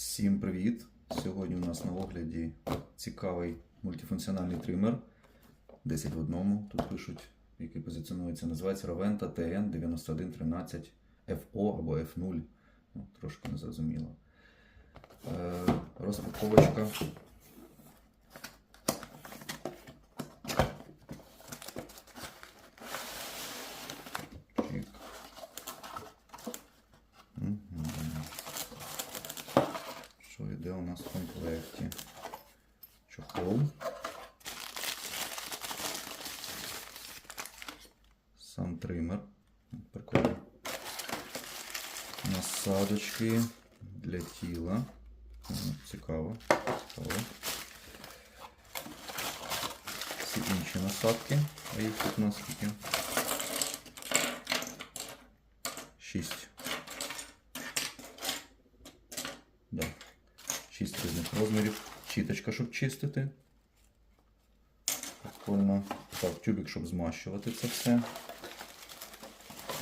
Всім привіт! Сьогодні у нас на огляді цікавий мультифункціональний тример 10 в одному. Тут пишуть, який позиціонується, називається Raventa TN 9113 FO або F0. Ну, трошки незрозуміло. Е, розпаковочка. Чик. Мгм. Що йде у нас в комплекті? Чохол. Сам тример. Прикольно. Насадочки для тіла. Цікаво. Цікаво. Всі інші насадки. А їх тут у розмірів. Чіточка, щоб чистити. Прикольно. Так, тюбик, щоб змащувати це все.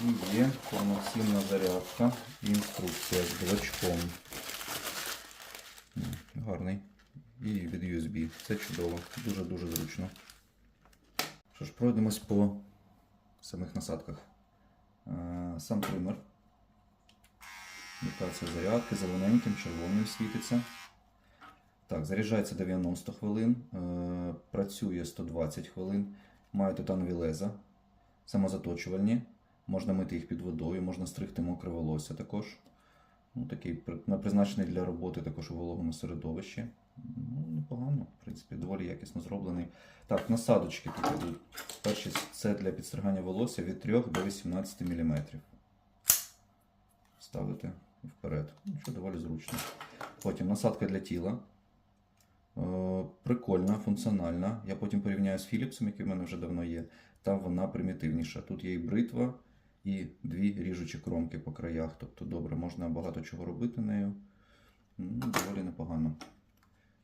І є повноцінна зарядка і інструкція з блочком. Гарний. І від USB. Це чудово. Дуже-дуже зручно. Що ж, пройдемось по самих насадках. Е, Сам тример. Індикація зарядки зелененьким, червоним світиться. Так, заряджається 90 хвилин, е, працює 120 хвилин, має титанові леза, самозаточувальні. Можна мити їх під водою, можна стригти мокре волосся також. Ну, такий призначений для роботи також у вологому середовищі. Ну, непогано, в принципі, доволі якісно зроблений. Так, насадочки тут ідуть. Перший це для підстригання волосся від 3 до 18 мм. Ставити вперед. Ну, що доволі зручно. Потім насадка для тіла. Е, Прикольна, функціональна. Я потім порівняю з Philipsом, який в мене вже давно є. Там вона примітивніша. Тут є і бритва, і дві ріжучі кромки по краях. Тобто, добре, можна багато чого робити нею. Ну, доволі непогано.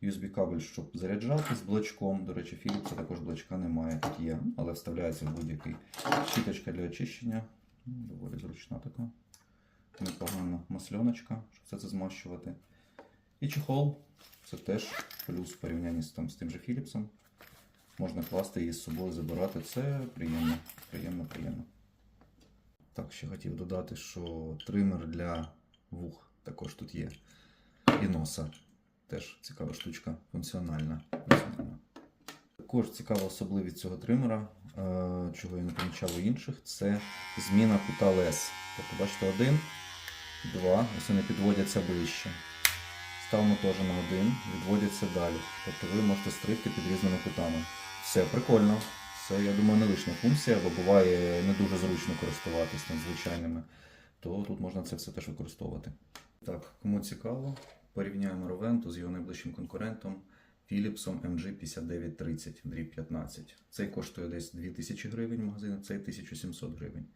USB-кабель, щоб заряджати з блочком. До речі, Philips також блочка немає, тут є, але вставляється в будь-який. Щіточка для очищення. Ну, Доволі зручна така. Непогана масльоночка, щоб все це змащувати. І чехол. Це теж плюс в порівнянні з, там, з тим же Philipsом. Можна класти її з собою, забирати. Це приємно, приємно, приємно. Так, ще хотів додати, що тример для вух також тут є. І носа. Теж цікава штучка, функціональна. функціональна. Також цікава особливість цього тримера, е, чого я не помічав у інших, це зміна кута лез. Тобто, бачите, один, два, ось вони підводяться ближче. Ставимо теж на один, відводяться далі. Тобто ви можете стригти під різними кутами. Все прикольно. Це, я думаю, не лишня функція, бо буває не дуже зручно користуватись там звичайними. То тут можна це все теж використовувати. Так, кому цікаво, порівняємо Rovento з його найближчим конкурентом Philipsом MG5930 дріб 15. Цей коштує десь 2000 гривень в магазині, цей 1700 гривень.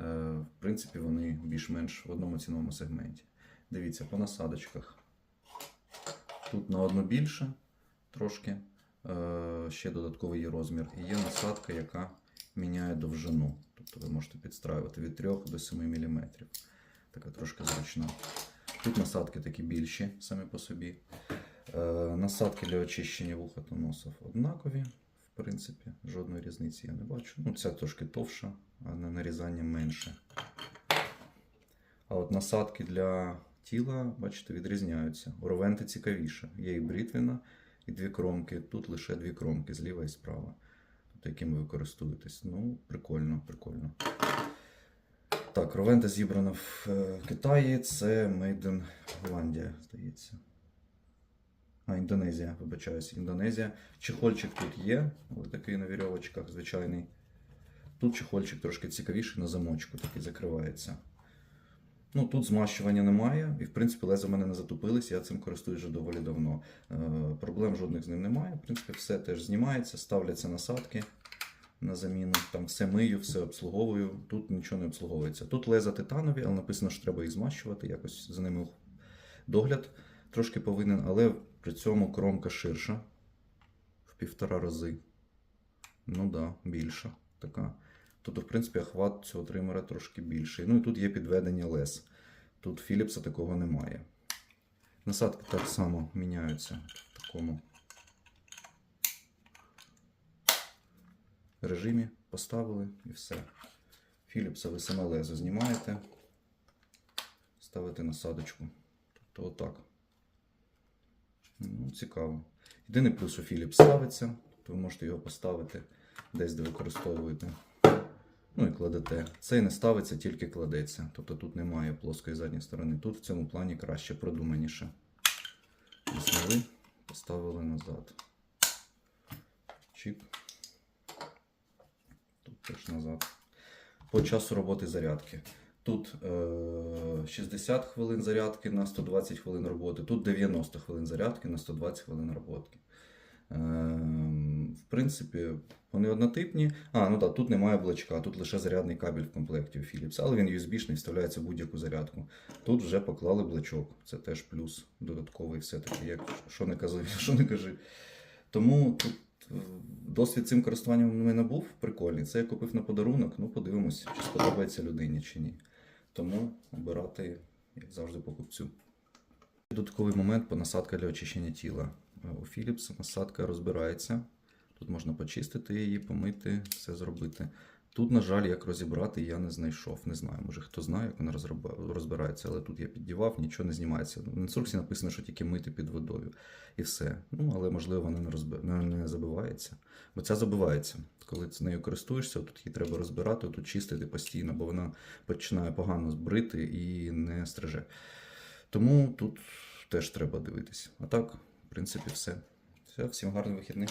Е, в принципі, вони більш-менш в одному ціновому сегменті. Дивіться, по насадочках. Тут на одну більше трошки. Е, ще додатковий є розмір. І є насадка, яка міняє довжину. Тобто ви можете підстраювати від 3 до 7 мм. Така трошки зручна. Тут насадки такі більші самі по собі. Е, насадки для очищення вуха та носов однакові. В принципі, жодної різниці я не бачу. Ну, ця трошки товша, а на нарізання менше. А от насадки для тіла, бачите, відрізняються. У Ровенти цікавіше. Є і брітвіна, і дві кромки. Тут лише дві кромки зліва і справа. Тобто, якими ви користуєтесь. Ну, прикольно, прикольно. Так, Ровента зібрана в е, Китаї. Це in Голландія, здається. А, Індонезія, вибачаюсь, Індонезія. Чехольчик тут є, ось такий на вірьовочках, звичайний. Тут чехольчик трошки цікавіший на замочку, такий закривається. Ну, тут змащування немає, і в принципі леза в мене не затупились, я цим користуюсь вже доволі давно. Е, проблем жодних з ним немає. В принципі, все теж знімається, ставляться насадки на заміну. Там все мию, все обслуговую. Тут нічого не обслуговується. Тут леза титанові, але написано, що треба їх змащувати, якось за ними догляд трошки повинен, але при цьому кромка ширша в півтора рази. Ну так, да, більша така. Тобто, в принципі, охват цього тримера трошки більший. Ну і тут є підведення лез. Тут Філіпса такого немає. Насадки так само міняються в такому режимі. Поставили і все. Філіпса ви саме лезо знімаєте, ставите насадочку. Тобто отак. Ну, цікаво. Єдиний плюс у Philips ставиться, то ви можете його поставити десь, де використовуєте. Ну і кладете. Цей не ставиться, тільки кладеться. Тобто тут немає плоскої задньої сторони. Тут в цьому плані краще, продуманіше. Зняли, поставили назад. Чик. Тут теж назад. По часу роботи зарядки. Тут е, 60 хвилин зарядки на 120 хвилин роботи, тут 90 хвилин зарядки на 120 хвилин роботи. Е, в принципі, вони однотипні. А, ну так, тут немає блочка, тут лише зарядний кабель в комплекті у Philips, але він USB-шний, вставляється в будь-яку зарядку. Тут вже поклали блочок. Це теж плюс додатковий все-таки, як що не кажи. Що не кажи. Тому тут е, досвід цим користуванням у мене був прикольний. Це я купив на подарунок. Ну, подивимось, чи сподобається людині чи ні. Тому обирати, як завжди, покупцю. Додатковий момент по насадка для очищення тіла. Е, У Philips насадка розбирається. Тут можна почистити її, помити, все зробити. Тут, на жаль, як розібрати, я не знайшов. Не знаю, може хто знає, як вона розбирається, але тут я піддівав, нічого не знімається. В інструкції написано, що тільки мити під водою. І все. Ну, але можливо вона не, розби... не, забивається. Бо ця забивається. Коли з нею користуєшся, тут її треба розбирати, тут чистити постійно, бо вона починає погано збрити і не стриже. Тому тут теж треба дивитись. А так, в принципі, все. Все, всім гарних вихідних.